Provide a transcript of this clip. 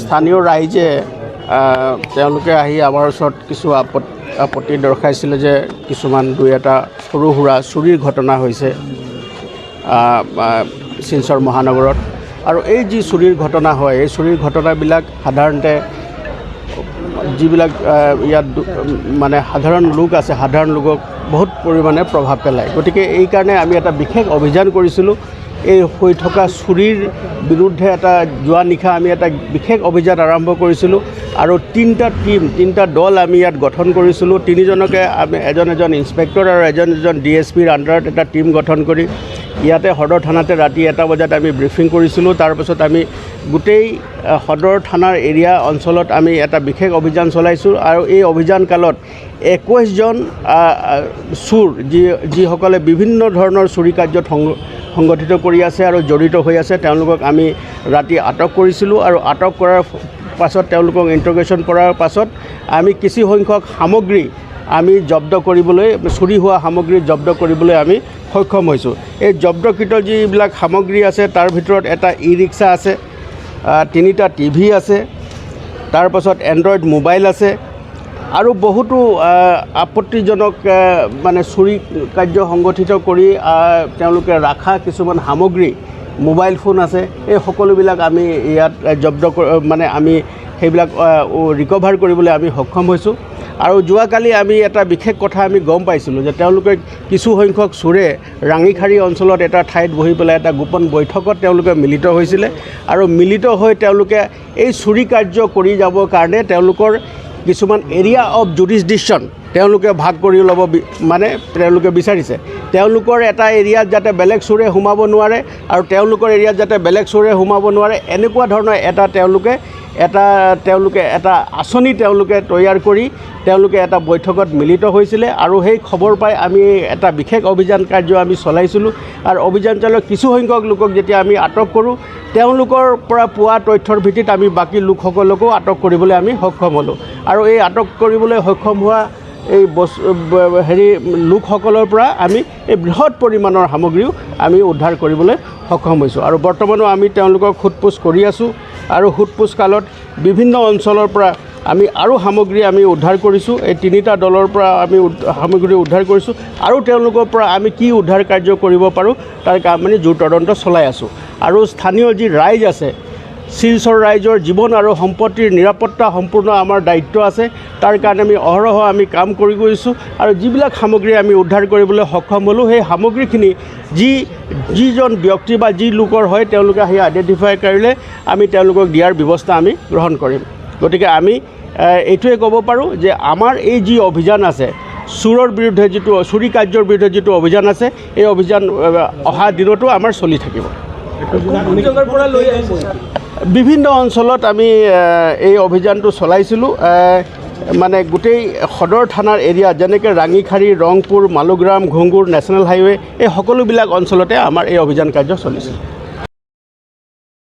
স্থানীয় ৰাইজে তেওঁলোকে আহি আমাৰ ওচৰত কিছু আপত, আপত্তি দৰ্শাইছিলে যে কিছুমান দুই এটা সৰু সুৰা চুৰিৰ ঘটনা হৈছে শিলচৰ মহানগৰত। আৰু এই যি চুৰিৰ ঘটনা হয়, এই চুৰিৰ ঘটনাবিলাক সাধাৰণতে যিবিলাক ইয়াত মানে সাধাৰণ লোক আছে, সাধাৰণ লোকক বহুত পৰিমাণে প্ৰভাৱ পেলায়। গতিকে এই কাৰণে আমি এটা বিশেষ অভিযান কৰিছিলোঁ। এই হৈ থকা চুৰিৰ বিৰুদ্ধে এটা যোৱা নিশা আমি এটা বিশেষ অভিযান আৰম্ভ কৰিছিলোঁ আৰু তিনিটা টীম, তিনিটা দল আমি ইয়াত গঠন কৰিছিলোঁ। তিনিজনকে আমি এজন এজন ইনস্পেক্টৰ আৰু এজন এজন ডি এছ পিৰ আণ্ডাৰত এটা টীম গঠন কৰি ইয়াতে সদৰ থানাতে ৰাতি এটা বজাত আমি ব্ৰিফিং কৰিছিলোঁ। তাৰপাছত আমি গোটেই সদৰ থানাৰ এৰিয়া অঞ্চলত আমি এটা বিশেষ অভিযান চলাইছোঁ আৰু এই অভিযান কালত একৈছজন চোৰ, যি, যিসকলে বিভিন্ন ধৰণৰ চুৰি কাৰ্যত সংগ সংগঠিত কৰি আছে আৰু জড়িত হৈ আছে, তেওঁলোকক আমি ৰাতি আটক কৰিছিলোঁ আৰু আটক কৰাৰ পাছত তেওঁলোকক ইণ্টাৰগেশ্যন কৰাৰ পাছত আমি কিছুসংখ্যক সামগ্ৰী আমি জব্দ কৰিবলৈ, চুৰি হোৱা সামগ্ৰী জব্দ কৰিবলৈ আমি সক্ষম হৈছোঁ। এই জব্দকৃত যিবিলাক সামগ্ৰী আছে, তাৰ ভিতৰত এটা ই ৰিক্সা আছে তিনিটা টিভি আছে তাৰপাছত এণ্ড্ৰইড মোবাইল আছে, আৰু বহুতো আপত্তিজনক মানে চুৰি কাৰ্য সংগঠিত কৰি তেওঁলোকে ৰখা কিছুমান সামগ্ৰী, মোবাইল ফোন আছে, এই সকলোবিলাক আমি ইয়াত জব্দ মানে আমি সেইবিলাক ৰিকভাৰ কৰিবলৈ আমি সক্ষম হৈছোঁ। আৰু যোৱাকালি আমি এটা বিশেষ কথা আমি গম পাইছিলোঁ যে তেওঁলোকে কিছু সংখ্যক চোৰে ৰাঙিখাৰী অঞ্চলত এটা ঠাইত বহি পেলাই এটা গোপন বৈঠকত তেওঁলোকে মিলিত হৈছিলে আৰু মিলিত হৈ তেওঁলোকে এই চুৰি কাৰ্য কৰি যাবৰ কাৰণে তেওঁলোকৰ কিছুমান এৰিয়া অফ জুডিছডিকশ্যন তেওঁলোকে ভাগ কৰি ল'ব মানে তেওঁলোকে বিচাৰিছে। তেওঁলোকৰ এটা এৰিয়াত যাতে বেলেগ চোৰে সোমাব নোৱাৰে আৰু তেওঁলোকৰ এৰিয়াত যাতে বেলেগ চোৰে সোমাব নোৱাৰে, এনেকুৱা ধৰণৰ এটা তেওঁলোকে এটা তেওঁলোকে, এটা আঁচনি তেওঁলোকে তৈয়াৰ কৰি তেওঁলোকে এটা বৈঠকত মিলিত হৈছিলে আৰু সেই খবৰ পাই আমি এটা বিশেষ অভিযান কাৰ্য আমি চলাইছিলোঁ। আৰু অভিযান চলাই কিছুসংখ্যক লোকক যেতিয়া আমি আটক কৰোঁ, তেওঁলোকৰ পৰা পোৱা তথ্যৰ ভিত্তিত আমি বাকী লোকসকলকো আটক কৰিবলৈ আমি সক্ষম হ'লোঁ। আৰু এই আটক কৰিবলৈ সক্ষম হোৱা এই হেৰি লোকসকলৰ পৰা আমি এই বৃহৎ পৰিমাণৰ সামগ্ৰীও আমি উদ্ধাৰ কৰিবলৈ সক্ষম হৈছোঁ। আৰু বৰ্তমানো আমি তেওঁলোকক সোধ পোছ কৰি আছোঁ আৰু সোধ পোছ কালত বিভিন্ন অঞ্চলৰ পৰা আমি আৰু সামগ্ৰী আমি উদ্ধাৰ কৰিছোঁ। এই তিনিটা দলৰ পৰা আমি সামগ্ৰী উদ্ধাৰ কৰিছোঁ আৰু তেওঁলোকৰ পৰা আমি কি উদ্ধাৰ কাৰ্য কৰিব পাৰোঁ, তাৰ আমি জোৰ তদন্ত চলাই আছোঁ। আৰু স্থানীয় যি ৰাইজ আছে শিলচৰ ৰাইজৰ জীৱন আৰু সম্পত্তিৰ নিৰাপত্তা সম্পূৰ্ণ আমাৰ দায়িত্ব আছে। তাৰ কাৰণে আমি অহৰহ আমি কাম কৰি গৈছোঁ আৰু যিবিলাক সামগ্ৰী আমি উদ্ধাৰ কৰিবলৈ সক্ষম হ'লোঁ, সেই সামগ্ৰীখিনি যি যিজন ব্যক্তি বা যি লোকৰ হয়, তেওঁলোকে আহি আইডেণ্টিফাই কৰিলে আমি তেওঁলোকক দিয়াৰ ব্যৱস্থা আমি গ্ৰহণ কৰিম। গতিকে আমি এইটোৱে ক'ব পাৰোঁ যে আমাৰ এই যি অভিযান আছে, চোৰৰ বিৰুদ্ধে যিটো, চুৰি কাৰ্যৰ বিৰুদ্ধে যিটো অভিযান আছে, এই অভিযান অহা দিনতো আমাৰ চলি থাকিব। বিভিন্ন অঞ্চলত আমি এই অভিযানটো চলাইছিলোঁ। মানে গোটেই সদৰ থানাৰ এৰিয়া, যেনেকৈ ৰাঙিখাৰী, ৰংপুৰ, মালোগ্ৰাম ঘুংগুৰ নেশ্যনেল হাইৱে, এই সকলোবিলাক অঞ্চলতে আমাৰ এই অভিযান কাৰ্য চলিছিল